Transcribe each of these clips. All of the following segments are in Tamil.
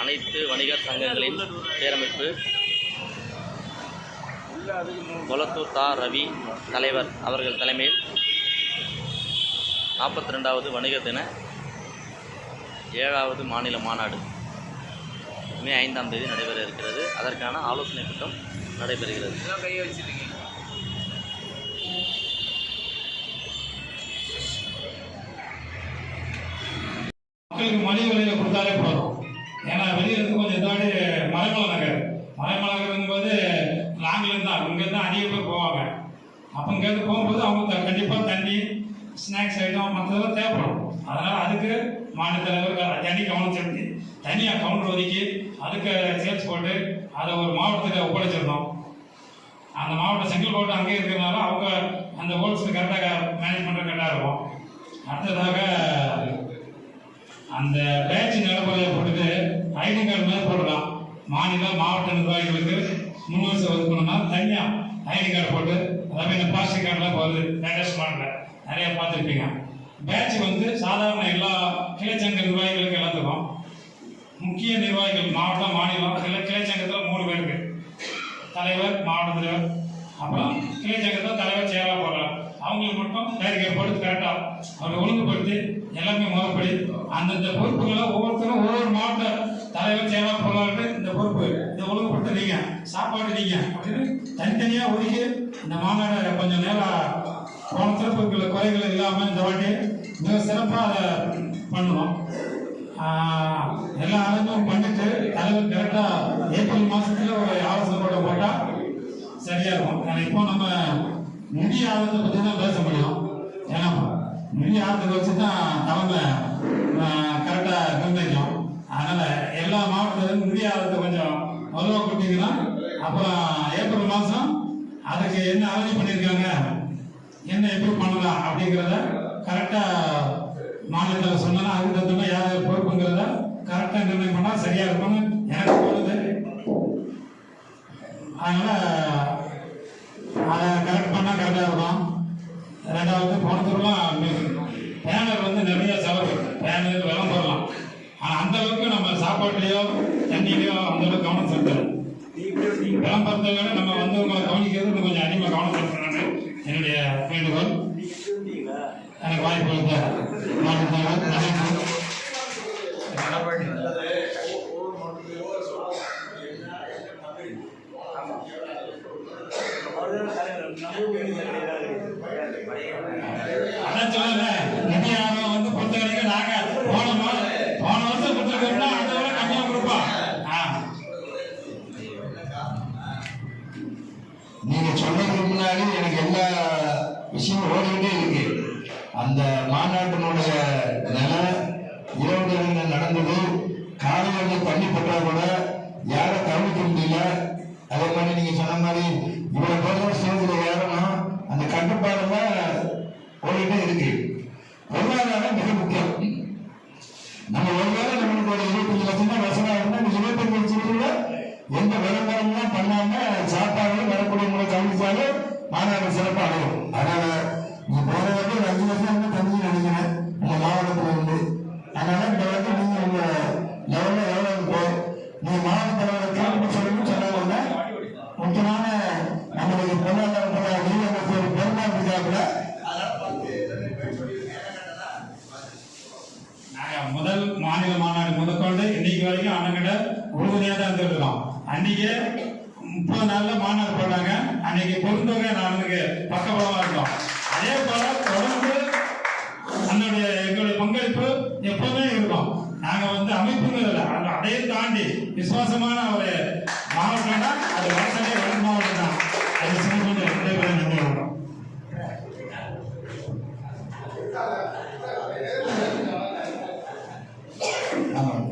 அனைத்து வணிகர் சங்கங்களின் பேரமைப்பு. கொலத்தூர் தா. ரவி தலைவர் அவர்கள் தலைமையில் நாற்பத்தி ரெண்டாவது வணிக தின ஏழாவது மாநில மாநாடு மே ஐந்தாம் தேதி நடைபெற இருக்கிறது. அதற்கான ஆலோசனை கூட்டம் நடைபெறுகிறது. மக்களுக்கு மலிவு விலையில கொடுத்தாலே போதும். ஏன்னா வெளியில இருந்து கொஞ்சம் இதாடி மலைமலை நகர். மலைமலை நகருங்கும்போது லாங்ல இருந்தா இங்க இருந்து அதிக பேர் போவாங்க. அப்போ இங்கேருந்து போகும்போது அவங்க கண்டிப்பாக தண்ணி ஸ்நாக்ஸ் ஐட்டம் மற்றதெல்லாம் தேவைப்படும். அதனால் அதுக்கு மாநில தலைவர் தனி கவனம் செலுத்தி தனியாக கவுண்டர் ஒதுக்கி அதுக்கு சேல்ஸ் போட்டு அதை ஒரு மாவட்டத்துக்கு ஒப்படைச்சிருந்தோம். அந்த மாவட்டம் செங்கல் போட்டு அங்கேயே இருக்கிறதுனால அவங்க அந்த ஹோல்சேல் கரெக்டாக மேனேஜ் பண்ணுறது கரெக்டாக இருக்கும். அடுத்ததாக அந்த பேட்ச் நடைமுறையை போட்டுட்டு ஐடி கார்டு மாதிரி போடலாம். மாநில மாவட்ட நிர்வாகிகளுக்கு முன்வரிசை ஒதுக்கணும்னா தனியாக ஐடி கார்டு போட்டு அதாவது இந்த பிளாஸ்டிக் கார்டெலாம் போகுது. லேட்டஸ்ட் மாடலில். நிறைய பார்த்துருப்பீங்க. பேட்ச் வந்து சாதாரண எல்லா கிளைச்சங்க நிர்வாகிகளுக்கு எல்லாத்துக்கும். முக்கிய நிர்வாகிகள் மாவட்டம் மாநிலம் இல்லை கிளைச்சங்கத்தில் மூணு பேருக்கு. தலைவர் மாவட்ட தலைவர். அப்புறம் கிளைச்சங்கத்தில் தலைவர் செயலாளர் போடுறாங்க. அவங்களுக்கு மட்டும் பேரிகேட் பொறுத்து கரெக்டாக அவரை ஒழுங்குபடுத்தி எல்லாமே முறைப்படி அந்தந்த பொறுப்புகளை ஒவ்வொருத்தரும் ஒவ்வொரு மாவட்ட தலைவர் செயலாளர் பொருளாளர்கள் இந்த பொறுப்பு இதை ஒழுங்குபடுத்த நீங்க சாப்பாடு நீங்க அப்படின்னு தனித்தனியாக ஒதுக்கி இந்த மாநாடு கொஞ்சம் நேரம் போன சிறப்புகளை குறைகள் இல்லாமல் இந்த வாட்டி மிக சிறப்பாக அதை பண்ணுவோம். எல்லா ஆளுங்களும் பண்ணிட்டு தலைவர் கரெக்டாக ஏப்ரல் மாதத்தில் ஒரு ஆலோசனை கூட போட்டால் சரியாக இருக்கும். ஏன்னா இப்போ நம்ம நிதி ஆதரத்தை பத்தி தான் பேச முடியும். ஏன்னா நிதி ஆதரத்தை வச்சு தான் தலைமை கரெக்டா நிர்ணயிக்கும் அதனால எல்லா மாவட்டத்திலும் நிதி ஆதரத்தை கொஞ்சம் வலுவா கொடுத்தீங்கன்னா அப்புறம் ஏப்ரல் மாசம் அதுக்கு என்ன அரேஞ்ச் பண்ணியிருக்காங்க என்ன எப்படி பண்ணலாம் அப்படிங்கிறத கரெக்டா மாநிலத்தில் சொன்னா அதுக்கு தகுந்த யார் யார் பொறுப்புங்கிறத கரெக்டாக நிர்ணயம் பண்ணால் சரியாக இருக்கும்னு எனக்கு தோணுது அதை கரெக்ட் பண்ணா கரெக்டா இருக்கும் ரெண்டாவது வந்து தூரம்லாம் பேனர் வந்து நிறைய செலவு பேனர் விளம்பரலாம் ஆனால் அந்த அளவுக்கு நம்ம சாப்பாட்டுலையோ தண்ணிலையோ அந்த அளவுக்கு கவனம் செலுத்தணும். விளம்பரத்தை விட நம்ம வந்தவங்களை கவனிக்கிறது கொஞ்சம் அதிகமாக கவனம் செலுத்தணும்னு என்னுடைய வேண்டுகோள். எனக்கு வாய்ப்பு கொடுத்த விஷயம் ஓடிக்கிட்டே இருக்கு. அந்த மாநாட்டினுடைய நிலை இரவு நேரங்கள் நடந்தது. காலையில் வந்து தண்ணி பற்றாக்குற யாரும் கவனிக்க முடியல. அதே மாதிரி நீங்க சொன்ன மாதிரி இவ்வளவு பேரோட சேர்ந்து ஏறணும் அந்த கட்டுப்பாடுல ஓடிக்கிட்டே இருக்கு. பொருளாதாரம் மிக முக்கியம். நம்ம ஒருவேளை நம்மளுக்கு ஒரு இருபத்தஞ்சு லட்சம் தான் வசனம் இருந்தா இந்த இருபத்தஞ்சு லட்சத்துக்குள்ள எந்த விளம்பரம்லாம் பண்ணாம சாப்பாடு வரக்கூடிய முறை கவனிச்சாலும் மாநாடு சிறப்பாக அடையும் அதனால நீ போற வரைக்கும் ஒரு அஞ்சு வருஷம் வந்து தண்ணி நினைக்கிறேன். உங்க மாவட்டத்துல இருந்து அதனால இந்த வரைக்கும் நீங்க உங்க லெவல்ல எவ்வளவு இருக்கோ நீ மாவட்ட தலைவரை கேட்டு சொல்லணும்னு சொன்னாங்கன்னா முக்கியமான நம்மளுடைய பொருளாதார நீதியமைச்சர் பெருமாள் இருக்காப்புல நாங்க முதல் மாநில மாநாடு முதற்கொண்டு இன்னைக்கு வரைக்கும் அண்ணங்கிட்ட உறுதுணையா தான் இருந்திருக்கோம் அன்னைக்கு முப்பது நாள்ல மாநாடு போட்டாங்க அன்னைக்கு பொருந்தொகை நானுக்கு பக்கபலமா இருக்கும் அதே போல தொடர்ந்து தன்னுடைய எங்களுடைய பங்களிப்பு எப்பவுமே இருக்கும். நாங்க வந்து அமைப்புங்கிறது அது அதையும் தாண்டி விசுவாசமான ஒரு மாவட்டம்னா அது வடசென்னை வட மாவட்டம் தான். அது சிறப்பு நடைபெற நன்றி வணக்கம். ஆமாம்.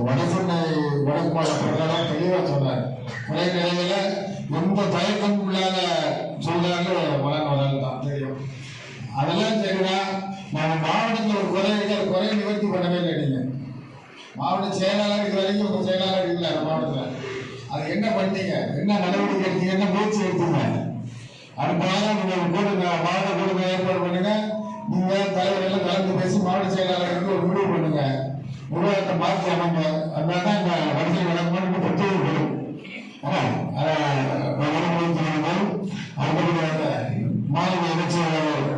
வடசென்னை வடக்கு மாவட்டத்தில் தெளிவாக சொல்றாரு குறைநிலையில எந்த தயக்கம் இல்லாத சொல்றாங்க வளர்ந்து வளர்ந்து தான் தெரியும் அதெல்லாம் சரிடா நம்ம மாவட்டத்தில் ஒரு குறை இருக்கு அது நிவர்த்தி பண்ணவே இல்லை நீங்க? மாவட்ட செயலாளர் இருக்கிற வரைக்கும் உங்க செயலாளர் இல்லை அந்த மாவட்டத்தில். அது என்ன பண்ணீங்க? என்ன நடவடிக்கை எடுத்தீங்க? என்ன முயற்சி எடுத்தீங்க? அடுத்த நீங்கள் நீங்க கூடுங்க மாவட்ட கூடுங்க ஏற்பாடு பண்ணுங்க. நீங்கள் தலைவர்கள் கலந்து பேசி மாவட்ட செயலாளருக்கு ஒரு முடிவு பண்ணுங்க. நிர்வாகத்தை மாற்றி அமைங்க. அதனால தான் இந்த வரிசை வழங்கணும் ஒத்துழைப்படும் மாநில இணைச்செயலாளர் தலைமை மாநில சிவன்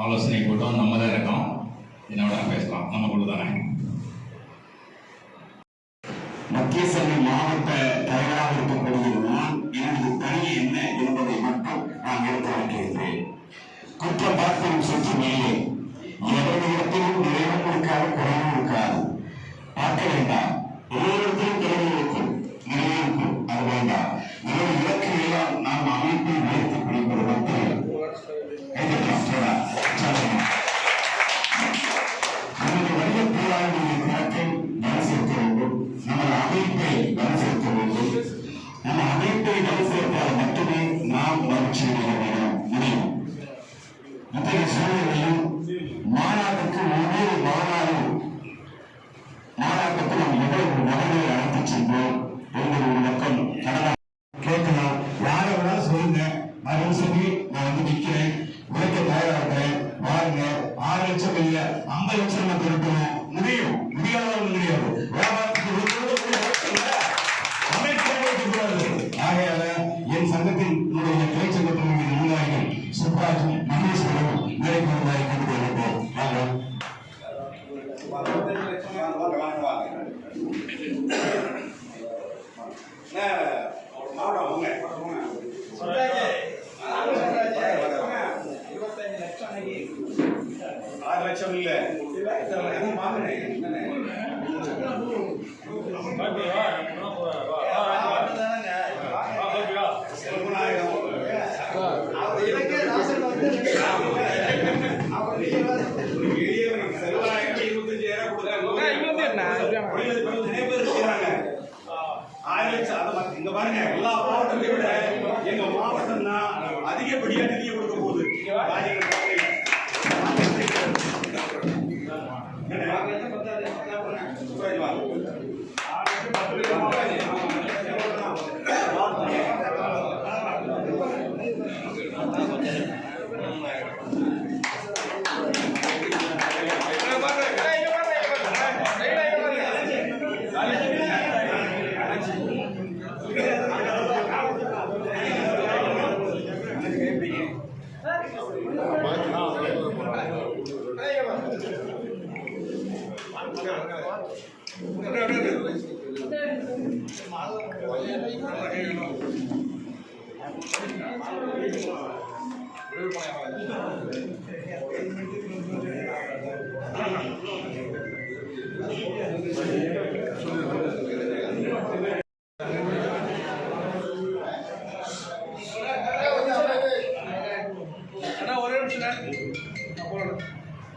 ஆலோசனை கூட்டம் நம்ம தான் இருக்கோம் என்னோட பேசலாம். நம்ம கூட தானே? மத்திய சென்னை மாவட்ட தலைவராக இருக்கக்கூடிய நான் எனது பணி என்ன என்பதை மட்டும் நான் எடுத்துரைக்கிறேன் குற்றம் பார்ப்பதும் சற்று மேலே. எவ்வளவு இடத்திலும் நிறைவும் இருக்காது. குறைவும் இருக்காது பார்க்க வேண்டாம். ஒவ்வொருத்தரும் நிறைவு இருக்கும். நிறைவு இருக்கும். அது வேண்டாம். நமது இலக்கு எல்லாம் நாம் அமைப்பில் நாம் ஆறு லட்சம் அதை இங்க பாருங்க எல்லா மாவட்டத்தையும் விட எங்க மாவட்டம் தான் அதிகப்படியா நிதியை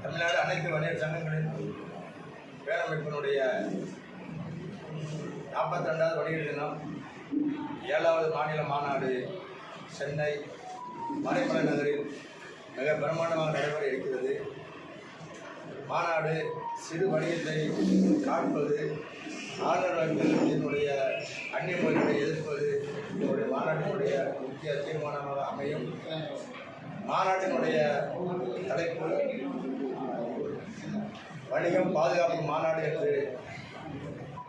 தமிழ்நாடு அனைத்து வணிகர் சங்கங்களின் பேரமைப்பினுடைய நாற்பத்தி ரெண்டாவது வணிகர் தினம். ஏழாவது மாநில மாநாடு சென்னை மறைமலை நகரில் மிக பிரம்மாண்டமாக நடைபெற இருக்கிறது. மாநாடு சிறு வணிகத்தை காண்பது ஆளுநர்களுடைய அந்நிய மொழிகளை எதிர்ப்பது என்னுடைய மாநாட்டினுடைய முக்கிய தீர்மானமாக அமையும். மாநாட்டினுடைய தலைப்பு வணிகம் பாதுகாப்பு மாநாடு என்று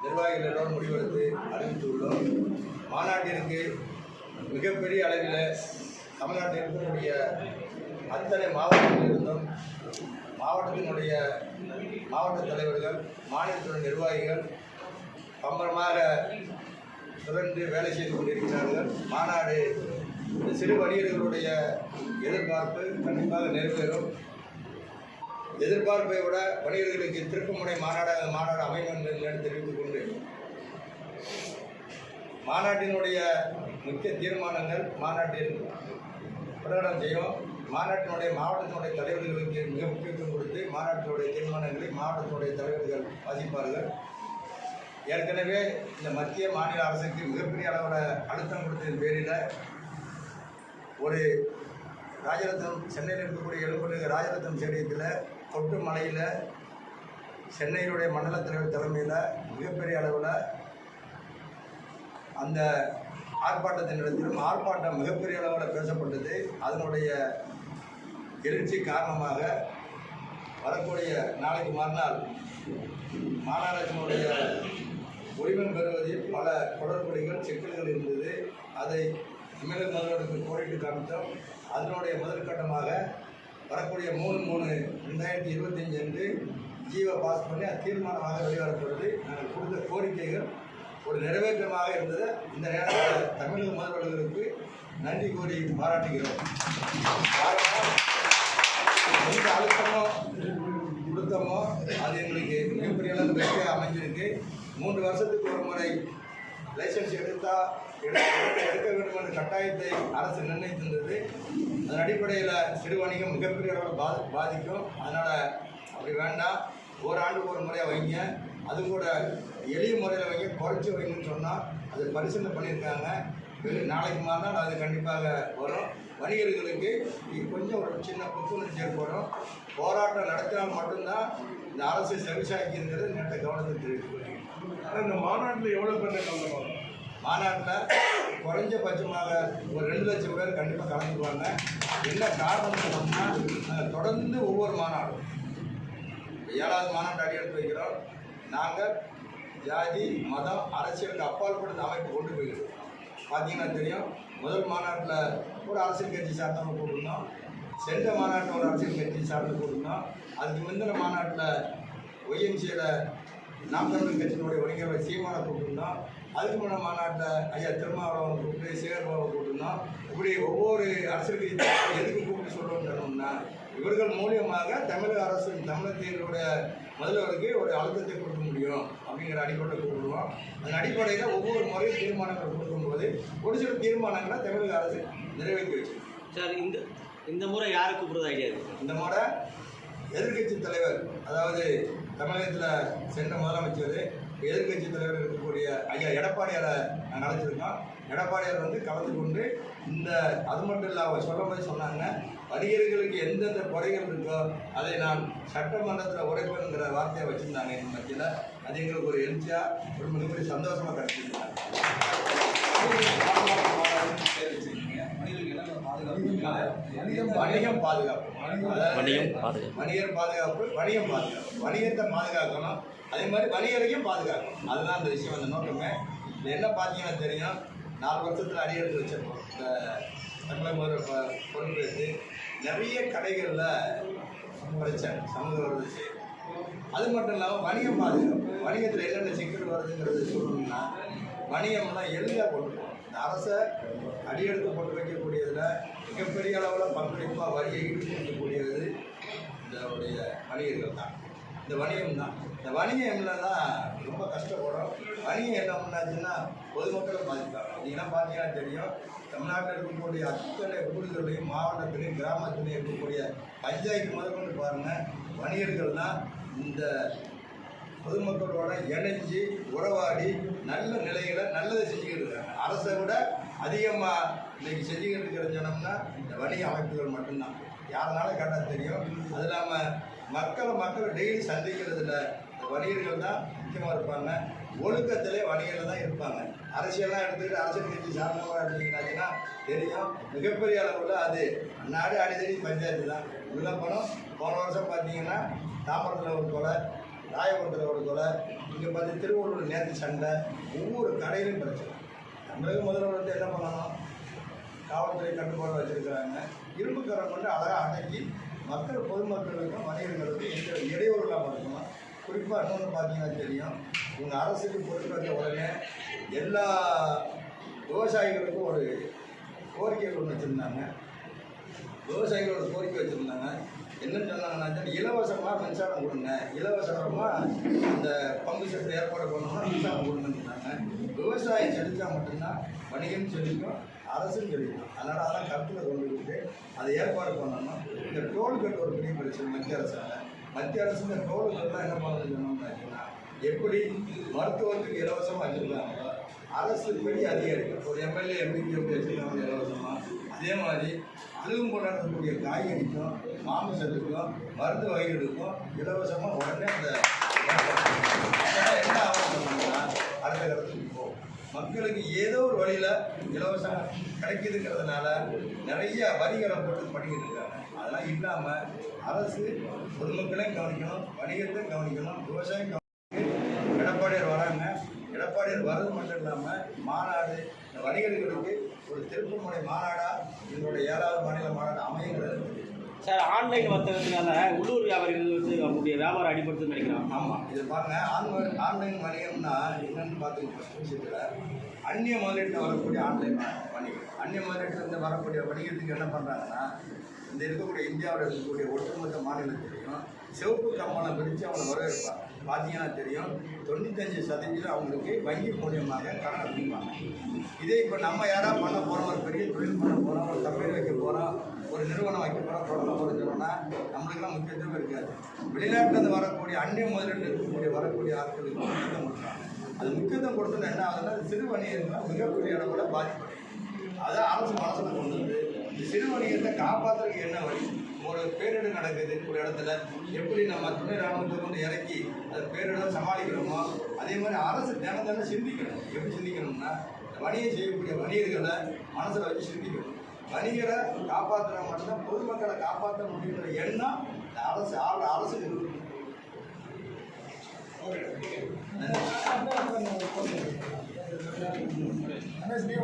நிர்வாகிகள் எல்லோரும் முடிவெடுத்து அறிவித்துள்ளோம். மாநாட்டிற்கு மிகப்பெரிய அளவில் தமிழ்நாட்டில் இருக்கக்கூடிய அத்தனை மாவட்டங்களிலிருந்தும் மாவட்டத்தினுடைய மாவட்ட தலைவர்கள் மாநிலத்தினுடைய நிர்வாகிகள் பம்பரமாக தொடர்ந்து வேலை செய்து கொண்டிருக்கிறார்கள். மாநாடு சிறு வணிகர்களுடைய எதிர்பார்ப்பு கண்டிப்பாக நிறைவேறும். எதிர்பார்ப்பை விட வணிகர்களுக்கு திருப்புமுனை மாநாடாக மாநாடு அமையும் என்று தெரிவித்துக் கொண்டேன் மாநாட்டினுடைய முக்கிய தீர்மானங்கள் மாநாட்டில் பிரகடனம் செய்யும் மாநாட்டினுடைய மாவட்டத்தினுடைய தலைவர்களுக்கு மிக முக்கியத்துவம் கொடுத்து மாநாட்டினுடைய தீர்மானங்களை மாவட்டத்தினுடைய தலைவர்கள் வாசிப்பார்கள். ஏற்கனவே இந்த மத்திய மாநில அரசுக்கு மிகப்பெரிய அளவில் அழுத்தம் கொடுத்ததன் பேரில் ஒரு ராஜரத்னம் சென்னையில் இருக்கக்கூடிய எழும்புலக ராஜரத்னம் ஸ்டேடியத்தில் தொட்டு மலையில் சென்னையினுடைய மண்டல தலைவர் தலைமையில் மிகப்பெரிய அளவில் அந்த ஆர்ப்பாட்டத்தின் இடத்திலும் ஆர்ப்பாட்டம் மிகப்பெரிய அளவில் பேசப்பட்டது. அதனுடைய எழுச்சி காரணமாக வரக்கூடிய நாளைக்கு மறுநாள் மாநகராட்சியினுடைய உரிமம் பெறுவதில் பல குளறுபடிகள் சிக்கல்கள் இருந்தது. அதை தமிழக முதல்வருக்கு கோரிட்டு காமித்தோம். அதனுடைய முதல் கட்டமாக வரக்கூடிய மூணு மூணு ரெண்டாயிரத்தி இருபத்தஞ்சு அன்று ஜீவை பாஸ் பண்ணி அது தீர்மானமாக வெளிவரப்படுது நாங்கள் கொடுத்த கோரிக்கைகள் ஒரு நிறைவேற்றமாக இருந்தது. இந்த நேரத்தில் தமிழக முதல்வர்களுக்கு நன்றி கூறி பாராட்டுகிறோம். எந்த அழுத்தமோ கொடுத்தமோ அது எங்களுக்கு மிகப்பெரிய அளவு அமைஞ்சிருக்கு. மூன்று வருஷத்துக்கு ஒரு முறை லைசன்ஸ் எடுத்தா எடுக்க எடுக்க வேண்டும் என்ற கட்டாயத்தை அரசு நிர்ணயித்திருந்தது. அதன் அடிப்படையில் சிறு வணிகம் மிகப்பெரிய அளவில் பாதி பாதிக்கும். அதனால் அப்படி வேண்டாம். ஓராண்டுக்கு ஒரு முறையாக வைங்க. அது கூட எளிய முறையில் வைங்க. குறைச்சி வைங்கன்னு சொன்னால் அது பரிசீலனை பண்ணியிருக்காங்க. நாளைக்கு மறுநாள் அது கண்டிப்பாக வரும். வணிகர்களுக்கு இது கொஞ்சம் ஒரு சின்ன புத்துணர்ச்சி ஏற்படும் போராட்டம் நடத்தினால் மட்டும்தான் இந்த அரசு செவிசாய்க்கிறது நேற்று கவனத்தை இந்த மாநாட்டில் எவ்வளோ பேர் கலந்துருவாங்க மாநாட்டில் குறைஞ்சபட்சமாக ஒரு ரெண்டு லட்சம் பேர் கண்டிப்பாக கலந்துக்குவாங்க. என்ன காரணம்னு சொன்னால் தொடர்ந்து ஒவ்வொரு மாநாடும். ஏழாவது மாநாட்டு அடியெடுத்து வைக்கிறோம். நாங்கள் ஜாதி மதம் அரசியலுக்கு அப்பாற்பட்ட அமைப்பு கொண்டு போயிருக்கோம் பார்த்தீங்கன்னா தெரியும் முதல் மாநாட்டில் ஒரு அரசியல் கட்சி சார்ந்தவங்க போட்டிருந்தோம். சென்ற மாநாட்டில் ஒரு அரசியல் கட்சி சார்ந்து போட்டிருந்தோம். அதுக்கு முந்தின மாநாட்டில் ஒய்எம்சியில் நாம் தமிழர் கட்சியினுடைய வணிகர் சீமானை கூப்பிட்டுருந்தோம். அதுக்கு முன்ன மாநாட்டில் ஐயா திருமாவளவன் கூப்பிட்டு சேகர்பாவை கூப்பிட்டுருந்தோம். இப்படி ஒவ்வொரு அரசியல் கட்சி எதுக்கு கூப்பிட்டு சொல்கிறோம்னா இவர்கள் மூலியமாக தமிழக அரசு தமிழகத்தினுடைய முதல்வருக்கு ஒரு அழுத்தத்தை கொடுக்க முடியும் அப்படிங்கிற அடிப்படையில் கூப்பிடுவோம். அதன் அடிப்படையில் ஒவ்வொரு முறையும் தீர்மானங்கள் கொடுக்கும்போது ஒரு சில தீர்மானங்களை தமிழக அரசு நிறைவேற்றி வச்சு சார் இந்த இந்த முறை யாரை கூப்பிடுறது ஐடியா இந்த முறை எதிர்க்கட்சி தலைவர் அதாவது தமிழகத்தில் சென்ற முதலமைச்சர் எதிர்கட்சி தலைவர் இருக்கக்கூடிய ஐயா எடப்பாடியாரை நாங்கள் எடப்பாடியார் வந்து கலந்து கொண்டு இந்த அது மட்டும் இல்லாமல் சொல்லும்போது சொன்னாங்க வணிகர்களுக்கு எந்தெந்த குறைகள் இருக்கோ அதை நான் சட்டமன்றத்தில் உரைப்பேங்கிற வார்த்தையை வச்சுருந்தாங்க எங்கள் மத்தியில் அது எங்களுக்கு ஒரு எழுச்சியாக ஒரு மிகப்பெரிய சந்தோஷமாக கிடைச்சிருந்தாங்க வணிகம் பாதுகாப்பு அதாவது வணிகம் பாதுகாப்பு. வணிகர் பாதுகாப்பு வணிகம் பாதுகாப்பு. வணிகத்தை பாதுகாக்கணும். அதே மாதிரி வணிகரையும் பாதுகாக்கணும். அதுதான் அந்த விஷயம். அந்த நோக்கமே. என்ன பார்த்தீங்கன்னா தெரியும்? நாலு வருஷத்தில் அடி எடுத்து வச்சிருக்கோம். இந்த தமிழக பொறுப்பேற்று நிறைய கடைகளில் பிரச்சனை சமூக வருது அது மட்டும் இல்லாமல் வணிகம் பாதுகாப்பு. வணிகத்தில் என்னென்ன சிக்கல் வருதுங்கிறது சொல்லணும்னா வணிகம்லாம் எளிதாக கொண்டு போகணும். இந்த அரசை அடியெடுத்து போட்டு வைக்கக்கூடியதில் மிகப்பெரிய அளவில் பங்களிப்பாக வரியை ஈடுபடுத்தக்கூடியது இதனுடைய வணிகர்கள் தான். இந்த வணிகம் தான். இந்த வணிகம் தான் ரொம்ப கஷ்டப்படும் வணிகம் என்ன பண்ணாச்சுன்னா பொதுமக்களை பாதிப்பாங்க நீங்களாம் பார்த்தீங்கன்னா தெரியும் தமிழ்நாட்டில் இருக்கக்கூடிய அத்தனை ஊர்களையும் மாவட்டத்திலையும் கிராமத்திலையும் இருக்கக்கூடிய பஞ்சாயத்து முதற்கொண்டு பாருங்கள் வணிகர்கள் தான் இந்த பொதுமக்களோட இணைஞ்சு உறவாடி நல்ல நிலைகளை நல்லதை செஞ்சுக்கிட்டு இருக்காங்க. அரசை விட அதிகமாக இன்றைக்கி செஞ்சுக்கிட்டு இருக்கிற ஜனம்னா இந்த வணிக அமைப்புகள் மட்டும்தான். யாருனாலும் கேட்டால் தெரியும். அது இல்லாமல் மக்களை மக்கள் டெய்லி சந்திக்கிறதுல இந்த வணிகர்கள் தான் முக்கியமாக இருப்பாங்க. ஒழுக்கத்திலே வணிகர்கள் தான் இருப்பாங்க. அரசியல்லாம் எடுத்துக்கிட்டு அரசியல் கட்சி சார்ந்தவங்க இருந்தீங்கன்னாச்சுன்னா தெரியும். மிகப்பெரிய அளவில் அது நாடு அடிதடி பஞ்சாயத்து தான். உள்ள பணம் போன வருஷம் பார்த்தீங்கன்னா தாம்பரத்தில் ஒரு கொலை ராயபுரத்தில் ஒரு கொலை இங்கே பார்த்து திருவள்ளூர் நேற்று சண்டை ஒவ்வொரு கடையிலும் பிரச்சனை. தமிழக முதல்வர் வந்து என்ன பண்ணலாம்? காவல்துறை கட்டுப்பாடு வச்சுருக்கிறாங்க. இரும்பு கரை கொண்டு அழகாக அடக்கி மக்கள் பொதுமக்களுக்கும் வணிகர்களுக்கும் எந்த இடையூறு இல்லாமல் இருக்கணும் குறிப்பாக இன்னொன்று பார்த்தீங்கன்னா தெரியும். இவங்க அரசுக்கு பொறுப்பேற்ற உடனே எல்லா விவசாயிகளுக்கும் ஒரு கோரிக்கை ஒன்று வச்சுருந்தாங்க. விவசாயிகளோட கோரிக்கை வச்சுருந்தாங்க. என்ன சொன்னாங்கன்னா இலவசமாக மின்சாரம் கொடுங்க. இலவசமாக இந்த பம்பு செட்டு ஏற்பாடு பண்ணோம்னா மின்சாரம் கொடுங்கன்னு சொன்னாங்க. விவசாயம் செழித்தா மட்டும்தான் வணிகம் செலுத்தும் அரசும் செலுத்தும் அதனால் அதெல்லாம் கருத்தில் கொண்டுக்கிட்டு அதை ஏற்பாடு பண்ணணும். இந்த டோல்கேட் ஒரு பெரிய பிரச்சனை மத்திய அரசாங்க மத்திய அரசு இந்த டோல்கேட்லாம் என்ன பண்ணணும்னா எப்படி மருத்துவத்துக்கு இலவசமாக வச்சுருக்காங்களோ அரசு பெரிய அதிகாரிகள் ஒரு எம்எல்ஏ எம்பிக்கு எப்படி வச்சுருக்காங்க இலவசமாக அதே மாதிரி அதுவும் கொண்டாடக்கூடிய காய்கறிக்கும் மாமிசத்துக்கும் மருந்து வகைகளுக்கும் இலவசமாக உடனே அந்த என்ன ஆகும் அடுத்த கட்டத்துக்கு போகும் மக்களுக்கு ஏதோ ஒரு வழியில் இலவசம் கிடைக்குதுங்கிறதுனால நிறைய வரிகளை போட்டு பண்ணிக்கிட்டு இருக்காங்க. அதெல்லாம் இல்லாமல் அரசு பொதுமக்களையும் கவனிக்கணும் வணிகத்தையும் கவனிக்கணும் விவசாயம் கவனிக்கணும். எடப்பாடியார் வராங்க. எடப்பாடியார் வர்றது மட்டும் இல்லாமல் மாநாடு இந்த வணிகர்களுக்கு ஒரு திருப்புமுனை மாநாடாக எங்களுடைய ஏழாவது மாநில மாநாடு அமையுங்கிறது சார் ஆன்லைன் வர்த்தகத்தினால உள்ளூர் வியாபாரிகள் வந்து அவங்களுடைய வியாபாரம் அடிபடுத்துன்னு நினைக்கிறாங்க ஆமாம் இதை பாருங்க ஆன்லைன் ஆன்லைன் வணிகம்னா என்னன்னு பார்த்துக்கோங்க ஃபஸ்ட் விஷயத்தில் அந்நிய முதலீட்டில் வரக்கூடிய ஆன்லைன் வணிகம். அந்நிய முதலீட்டில் வரக்கூடிய வணிகத்துக்கு என்ன பண்ணுறாங்கன்னா இந்த இருக்கக்கூடிய இந்தியாவில் இருக்கக்கூடிய ஒட்டுமொத்த மாநிலத்திலையும் சிவப்பு கம்பளம் பிரித்து அவங்களை வரவேற்பாங்க பார்த்தீங்கன்னா தெரியும். தொண்ணூத்தஞ்சு சதவீதம் அவங்களுக்கு வங்கி மூலியமாக கடன் அளிப்பாங்க இதே இப்போ நம்ம யாராவது பண்ண போகிறோம் ஒரு பெரிய தொழில் பண்ண போகிறோம் ஒரு கம்பெனி வைக்க போகிறோம் ஒரு நிறுவனம் வைக்க போகிறோம் தொடங்க போகிறோம் நம்மளுக்கெல்லாம் முக்கியத்துவம் இருக்காது. வெளிநாட்டிலேருந்து வரக்கூடிய அந்நிய முதலீடு இருக்கக்கூடிய வரக்கூடிய ஆட்களுக்கு முக்கியத்துவம் கொடுக்குறாங்க அது முக்கியத்துவம் கொடுத்தது என்ன ஆகுதுன்னா சிறு வணிகர்கள் மிகப்பெரிய அளவில் பாதிப்படையும். அதை அரசு மனசில் கொண்டு வந்து சிறு வணிகத்தை காப்பாற்றுறதுக்கு என்ன வழி ஒரு பேரிடர் நடக்குது ஒரு இடத்துல எப்படி நம்ம துணை ராணுவத்தை கொண்டு இறக்கி அந்த பேரிடர் சமாளிக்கிறோமோ அதே மாதிரி அரசு தினம் தினம் சிந்திக்கணும் எப்படி சிந்திக்கணும்னா வணிகம் செய்யக்கூடிய வணிகர்களை மனசில் வச்சு சிந்திக்கணும் வணிகரை காப்பாற்றுற மட்டும்தான் பொதுமக்களை காப்பாற்ற முடியுங்கிற எண்ணம் இந்த அரசு ஆளுற அரசுக்கு இருக்கு நன்றி.